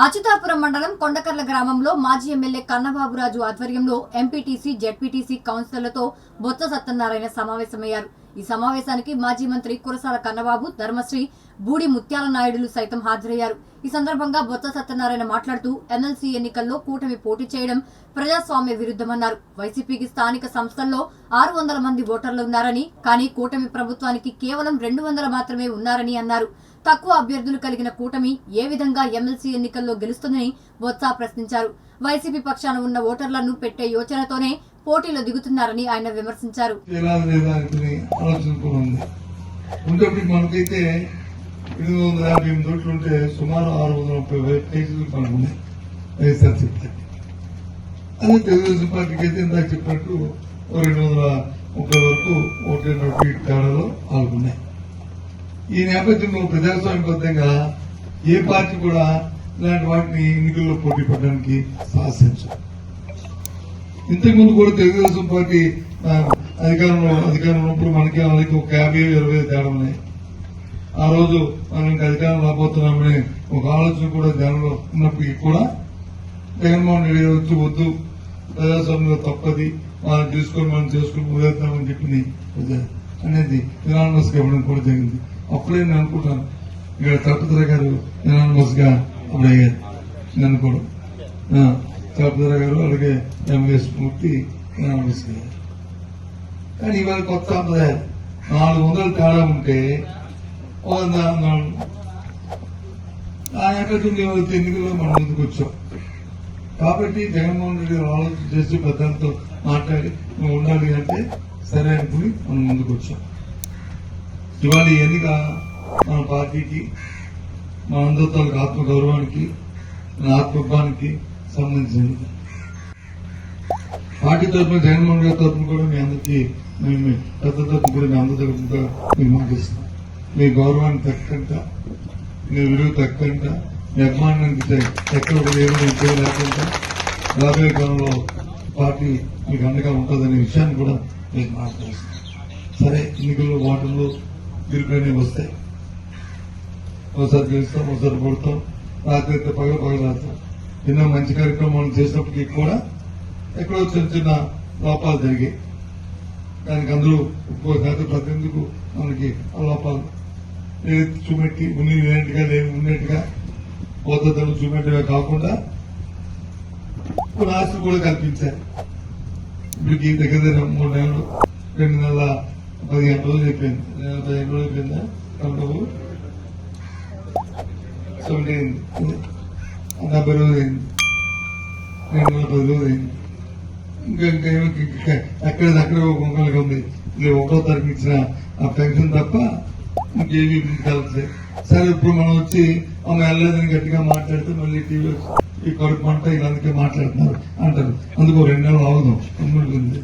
అచ్యుతాపురం మండలం కొండకర్ల గ్రామంలో మాజీ ఎమ్మెల్యే కన్నబాబురాజు ఆధ్వర్యంలో ఎంపీటీసీ జెడ్పీటీసీ కౌన్సిలర్లతో బొత్స సత్యనారాయణ సమావేశమయ్యారు. ఈ సమావేశానికి మాజీ మంత్రి కురసాల కన్నబాబు ధర్మశ్రీ బూడి ముత్యాల నాయుడులు సైతం హాజరయ్యారు. ఈ సందర్భంగా బొత్స సత్యనారాయణ మాట్లాడుతూ ఎమ్మెల్సీ ఎన్నికల్లో కూటమి పోటీ చేయడం ప్రజాస్వామ్య విరుద్ధమన్నారు. వైసీపీకి స్థానిక సంస్థల్లో ఆరు వందల మంది ఓటర్లు ఉన్నారని కానీ కూటమి ప్రభుత్వానికి కేవలం రెండు వందల మాత్రమే ఉన్నారని అన్నారు. తక్కువ అభ్యర్థులు కలిగిన కూటమి ఏ విధంగా ఎమ్మెల్సీ ఎన్నికల్లో గెలుస్తుందని బొత్స ప్రశ్నించారు. వైసీపీ పక్షాన ఉన్న ఓటర్లను పెట్టే యోచనతోనే పోటీలో దిగుతున్నారని ఆయన విమర్శించారు. మనకైతే ఎనిమిది వందల యాభై ఎనిమిది ఓట్లు ఉంటే సుమారు ఆరు వందల ముప్పై వేల వైఎస్ఆర్ చెప్తే. అదే తెలుగుదేశం పార్టీకి అయితే ఇందాక చెప్పినట్టు రెండు వందల ముప్పై వరకు ఓట్లు తేడాలో పాల్గొన్నాయి. ఈ నేపథ్యంలో ప్రజాస్వామ్యబద్ధంగా ఏ పార్టీ కూడా ఇలాంటి వాటిని ఎన్నికల్లో పోటీ పడడానికి సాహసించదు. ఇంతకు ముందు కూడా తెలుగుదేశం పార్టీ అధికారంలో అధికారంలో ఉన్నప్పుడు మనకి వాళ్ళకి ఒక యాభై ఇరవై తేడా ఉన్నాయి. ఆ రోజు మనం ఇంకా అధికారం రాబోతున్నామని ఒక ఆలోచన కూడా జనంలో ఉన్నప్పటికీ కూడా జగన్మోహన్ రెడ్డి వచ్చి వద్దు ప్రజాస్వామ్యంలో తప్పది మనం తీసుకొని మనం చేసుకుని వదిలేద్దామని చెప్పింది అనేది యునానిమస్ ఇవ్వడం కూడా జరిగింది. అప్పుడే నేను అనుకుంటాను. ఇక్కడ తప్పతర గారు యునానిమస్గా అప్పుడు అయ్యారు. నేను అనుకోవడం తప్పతర గారు అలాగే ఎంఎస్ మూర్తి యునానిమస్గా కానీ ఇవాళ కొత్త సంప్రదాయం నాలుగు వందలు తేడా ఉంటే ఆ ఎక్కడి నుండి ఎన్నికల్లో మనం ముందుకు వచ్చాం. కాబట్టి జగన్మోహన్ రెడ్డి గారు ఆలోచన చేసి పెద్దలతో మాట్లాడి ఉండాలి అంటే సరే అనుకుని మనం ముందుకు వచ్చాం. ఇవాళ ఎన్నిక మన పార్టీకి మన అందరి ఆత్మగౌరవానికి ఆత్మ గౌరవానికి మన ఆత్మత్వానికి సంబంధించింది. పార్టీ తరఫున జగన్మోహన్ గారి తరఫున కూడా మీ అందరికీ మేము పెద్ద తరఫున కూడా మీ అందరి తరఫున కూడా మీకు మీ గౌరవాన్ని తగ్గంట మీ విలువ తగ్గంట మీ అభిమానానికి తగ్గ- ఎక్కడ ఏమైనా లేకుండా రాబోయే కాలంలో పార్టీ మీకు అండగా ఉంటుందనే విషయాన్ని కూడా మీకు మాట్లాడుతున్నాం సరే ఎన్నికల్లో ఓటర్లు గెలుపులనే వస్తాయి. ఒకసారి గెలుస్తాం ఒకసారి కొడతాం. రాత్రి అయితే పగల పగల రాస్తాం ఎన్నో మంచి కార్యక్రమాలు చేసినప్పటికీ కూడా ఎక్కడో చిన్న చిన్న లోపాలు జరిగాయి. దానికి అందరూ ఒక్కో శాతం ప్రతిందుకు మనకి ఆ లోపాలు. ఏదైతే చూపెట్టి ఉన్ని లేనట్టుగా లేని ఉన్నట్టుగా పోతలను చూపెట్టడమే కాకుండా కొన్ని ఆస్తులు కూడా కల్పించారు. ఇప్పుడు దగ్గర దగ్గర మూడు నెలలు రెండు నెలల పదిహేను రోజులు అయిపోయింది. పదిహేను రోజులు అయిపోయిందా? కౌంటబు సెవెంటీన్. డెబ్బై రోజులు అయింది. రెండు వందల పది రోజులు అయింది. ఇంకా ఇంకా ఏమి- ఎక్కడ అక్కడ కొంకలుగా ఉంది. ఇది ఒకటో తారీఖు ఇచ్చిన ఆ పెన్షన్ తప్ప ఇంకేవి ముందుకెళ్తుంది సరే ఇప్పుడు మనం వచ్చి ఆమె వెళ్ళలేదని గట్టిగా మాట్లాడితే మళ్ళీ టీవీ ఈ కడుపు మంట ఇలా అందుకే మాట్లాడుతున్నారు అంటారు. అందుకు రెండు నెలలు అవదాం ఉంటుంది